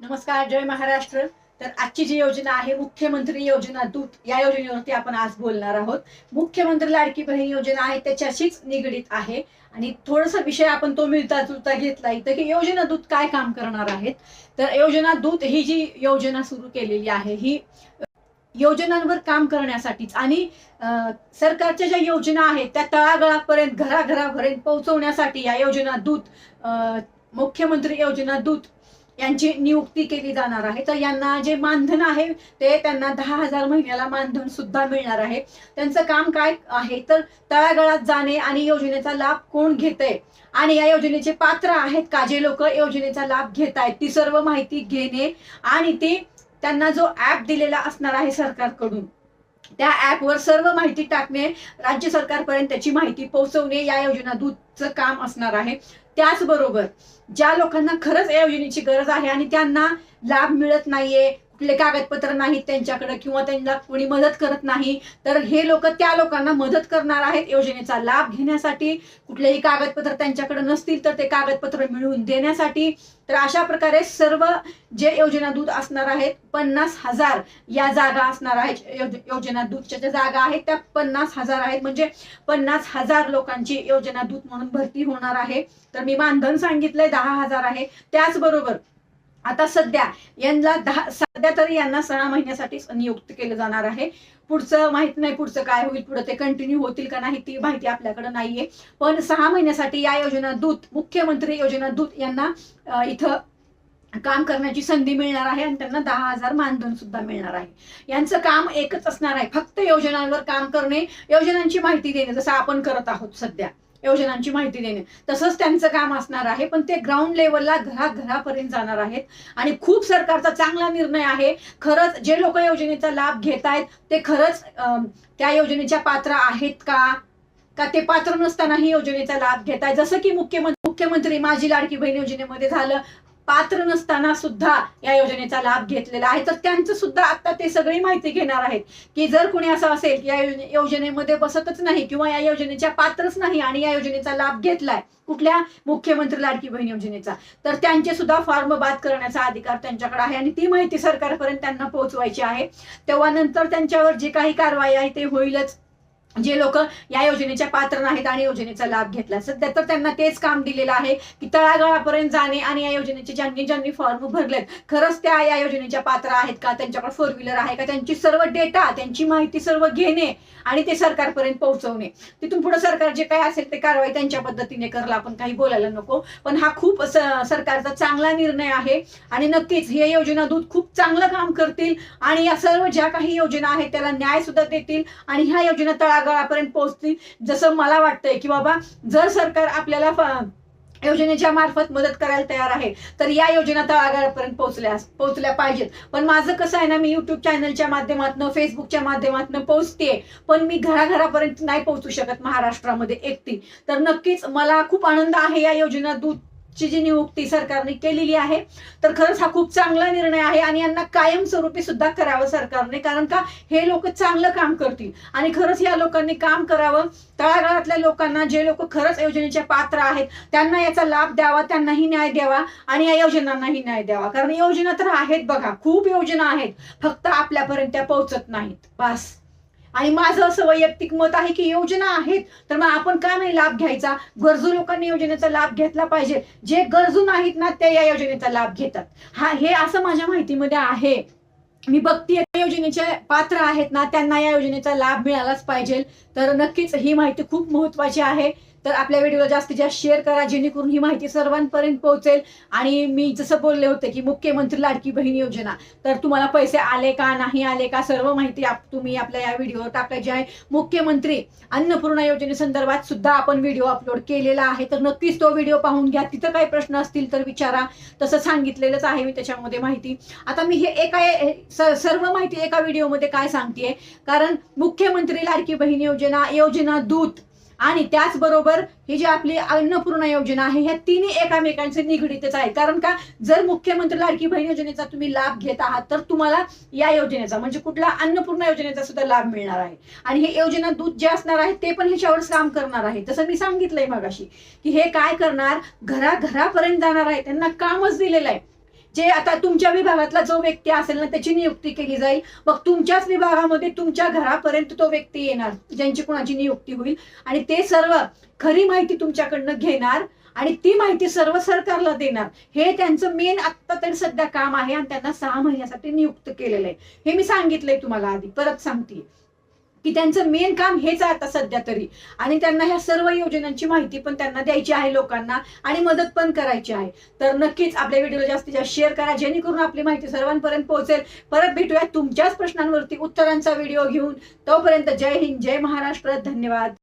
नमस्कार जय महाराष्ट्र. तर आजची जी योजना आहे मुख्यमंत्री योजना दूत या योजनेवरती आपण आज बोलणार आहोत. मुख्यमंत्री लाडकी बहीण योजना आहे त्याच्याशीच निगडीत आहे. आणि थोडासा विषय आपण तो मिळता जुळता घेतला. इथं की योजना दूत काय काम करणार आहेत? तर योजना दूत ही जी योजना सुरू केलेली आहे ही योजनांवर काम करण्यासाठीच. आणि सरकारच्या ज्या योजना आहेत त्या तळागळापर्यंत घराघरापर्यंत पोहोचवण्यासाठी या योजना दूत मुख्यमंत्री योजना दूत यांची नियुक्ती केली जाणार आहे. तर यांना जे मानधन आहे ते त्यांना दहा हजार महिन्याला मानधन सुद्धा मिळणार आहे. त्यांचं काम काय आहे? तर तळागळात जाणे आणि योजनेचा लाभ कोण घेतंय? आणि या योजनेचे पात्र आहेत का? जे लोक योजनेचा लाभ घेत आहेत ती सर्व माहिती घेणे आणि ती त्यांना जो ऍप दिलेला असणार आहे सरकारकडून त्या ऍपवर सर्व माहिती टाकणे राज्य सरकारपर्यंत त्याची माहिती पोहोचवणे या योजना दूतचं काम असणार आहे. त्याचबरोबर ज्या लोकांना खरंच या योजनेची गरज आहे आणि त्यांना लाभ मिळत नाहीये कुठले कागदपत्र नाहीत त्यांच्याकडे किंवा त्यांना कोणी मदत करत नाही तर हे लोक त्या लोकांना मदत करणार आहेत. योजनेचा लाभ घेण्यासाठी कुठलेही कागदपत्र त्यांच्याकडे नसतील तर ते कागदपत्र मिळवून देण्यासाठी. तर अशा प्रकारे सर्व जे योजना दूत असणार आहेत पन्नास हजार या जागा असणार आहेत. योजना दूतच्या ज्या जागा आहेत त्या पन्नास हजार आहेत. म्हणजे पन्नास हजार लोकांची योजना दूत म्हणून भरती होणार आहे. तर मी मानधन सांगितलंय दहा हजार आहे. त्याचबरोबर आता सध्या यांना दहा सध्या तरी यांना सहा महिन्यासाठी नियुक्त केलं जाणार आहे. पुढचं माहीत नाही पुढचं काय होईल पुढे ते कंटिन्यू होतील का नाही ती माहिती आपल्याकडे नाहीये. पण सहा महिन्यासाठी या योजना दूत मुख्यमंत्री योजना दूत यांना इथं काम करण्याची संधी मिळणार आहे आणि त्यांना दहा हजार मानधन सुद्धा मिळणार आहे. यांचं काम एकच असणार आहे फक्त योजनांवर काम करणे योजनांची माहिती देणे जसं आपण करत आहोत सध्या. योजनांची माहिती देणे. तसंच त्यांचं काम असणार आहे पण ते ग्राउंड लेवलला घराघरापर्यंत जाणार आहेत. आणि खूप सरकारचा चांगला निर्णय आहे. खरंच जे लोक योजनेचा लाभ घेत आहेत ते खरंच त्या योजनेच्या पात्र आहेत का? का ते पात्र नसतानाही योजनेचा लाभ घेत आहेत? जसं की मुख्यमंत्री मुख्यमंत्री माझी लाडकी बहीण योजनेमध्ये झालं. पात्र नसताना सुद्धा या योजनेचा लाभ घेतलेला आहे. तर त्यांचं सुद्धा आता ते सगळी माहिती घेणार आहेत की जर कुणी असं असेल की या योजनेमध्ये बसतच नाही किंवा या योजनेच्या पात्रच नाही आणि या योजनेचा लाभ घेतलाय कुठल्या मुख्यमंत्री लाडकी बहीण योजनेचा तर त्यांचे सुद्धा फॉर्म बाद करण्याचा अधिकार त्यांच्याकडे आहे आणि ती माहिती सरकारपर्यंत त्यांना पोहोचवायची आहे. तेव्हा नंतर त्यांच्यावर जी काही कारवाई आहे ते होईलच. जे लोक या योजनेच्या पात्र नाहीत आणि योजनेचा लाभ घेतला. सध्या तर त्यांना तेच काम दिलेलं आहे की तळागाळापर्यंत जाणे आणि या योजनेचे ज्यांनी ज्यांनी फॉर्म भरलेत खरंच त्या या योजनेच्या पात्र आहेत का? त्यांच्याकडे फोर व्हीलर आहे का? त्यांची सर्व डेटा त्यांची माहिती सर्व घेणे आणि ते सरकारपर्यंत पोहोचवणे. तिथून पुढे सरकार जे काही असेल ते कारवाई त्यांच्या पद्धतीने करला आपण काही बोलायला नको. पण हा खूप सरकारचा चांगला निर्णय आहे आणि नक्कीच हे योजना दूत खूप चांगलं काम करतील आणि या सर्व ज्या काही योजना आहेत त्याला न्याय सुद्धा देतील आणि ह्या योजना तळागाळापर्यंत पोहोचतील जसं मला वाटतंय की बाबा जर सरकार आपल्याला योजनेच्या मार्फत मदत करायला तयार आहे तर या योजना तळागाळापर्यंत पोहोचल्या पोहोचल्या पाहिजेत. पण माझं कसं आहे ना मी युट्यूब चॅनलच्या माध्यमातून फेसबुकच्या माध्यमातून पोहोचते पण मी घराघरापर्यंत नाही पोहोचू शकत महाराष्ट्रामध्ये एकटी. तर नक्कीच मला खूप आनंद आहे या योजना दूध ची जी नियुक्ती सरकारने केलेली आहे. तर खरंच हा खूप चांगला निर्णय आहे आणि यांना कायमस्वरूपी सुद्धा करावं सरकारने. कारण का हे लोक चांगलं काम करतील. आणि खरंच या लोकांनी काम करावं. तळागाळातल्या लोकांना जे लोक खरंच योजनेचे पात्र आहेत त्यांना याचा लाभ द्यावा त्यांनाही न्याय द्यावा आणि या योजनांनाही न्याय द्यावा. कारण योजना तर आहेत बघा खूप योजना आहेत. फक्त आपल्यापर्यंत त्या पोहोचत नाहीत. बस. आणि माझं असं वैयक्तिक मत आहे की योजना आहेत तर मग आपण का नाही लाभ घ्यायचा? गरजू लोकांनी योजनेचा लाभ घेतला पाहिजे. जे गरजू नाहीत ना ते या योजनेचा लाभ घेतात. हा हे असं माझ्या माहितीमध्ये आहे. मी बघतीये त्या योजनेचे पात्र आहेत ना त्यांना या योजनेचा लाभ मिळालाच पाहिजे. तर नक्कीच ही माहिती खूप महत्वाची आहे. तर आपल्या व्हिडिओला जास्तीत जास्त शेअर करा जेणेकरून ही माहिती सर्वांपर्यंत पोहोचेल. आणि मी जसं बोलले होते की मुख्यमंत्री लाडकी बहीण योजना तर तुम्हाला पैसे आले का नाही आले का सर्व माहिती आप- तुम्ही आपल्या या व्हिडिओवर टाकायची आहे. मुख्यमंत्री अन्नपूर्णा योजनेसंदर्भात सुद्धा आपण व्हिडिओ अपलोड केलेला आहे. तर नक्कीच तो व्हिडिओ पाहून घ्या. तिथं काही प्रश्न असतील तर विचारा. तसं सांगितलेलंच आहे मी त्याच्यामध्ये माहिती. आता मी हे एका सर्व माहिती एका व्हिडिओमध्ये काय सांगतेय? कारण मुख्यमंत्री लाडकी बहीण योजना योजना दूत आणि त्याचबरोबर ही जी आपली अन्नपूर्णा योजना आहे ह्या तिन्ही एकमेकांचे निगडीतच आहे. कारण का जर मुख्यमंत्री लाडकी बहीण योजनेचा तुम्ही लाभ घेत आहात तर तुम्हाला या योजनेचा म्हणजे कुठला अन्नपूर्णा योजनेचा सुद्धा लाभ मिळणार आहे. आणि हे योजना दूध जे असणार आहे ते पण ह्याच्यावर काम करणार आहे. तसं मी सांगितलंय मगाशी की हे काय करणार घराघरापर्यंत जाणार आहे त्यांना कामच दिलेलं आहे. जे आता तुमच्या विभागातला जो व्यक्ती असेल ना त्याची नियुक्ती केली जाईल. मग तुमच्याच विभागामध्ये तुमच्या घरापर्यंत तो व्यक्ती येणार ज्यांची कोणाची नियुक्ती होईल. आणि ते सर्व खरी माहिती तुमच्याकडनं घेणार आणि ती माहिती सर्व सरकारला देणार. हे त्यांचं मेन आत्ता तरी सध्या काम आहे आणि त्यांना सहा महिन्यासाठी नियुक्त केलेलं आहे. हे मी सांगितलंय तुम्हाला आधी. परत सांगते की त्यांचं मेन काम हेच आता सध्या तरी. आणि त्यांना ह्या सर्व योजनांची माहिती पण त्यांना द्यायची आहे लोकांना आणि मदत पण करायची आहे. तर नक्कीच आपल्या व्हिडिओला जास्तीत जास्त शेअर करा जेणेकरून आपली माहिती सर्वांपर्यंत पोहोचेल. परत भेटूया तुमच्याच प्रश्नांवरती उत्तरांचा व्हिडिओ घेऊन. तोपर्यंत जय हिंद जय महाराष्ट्र. धन्यवाद.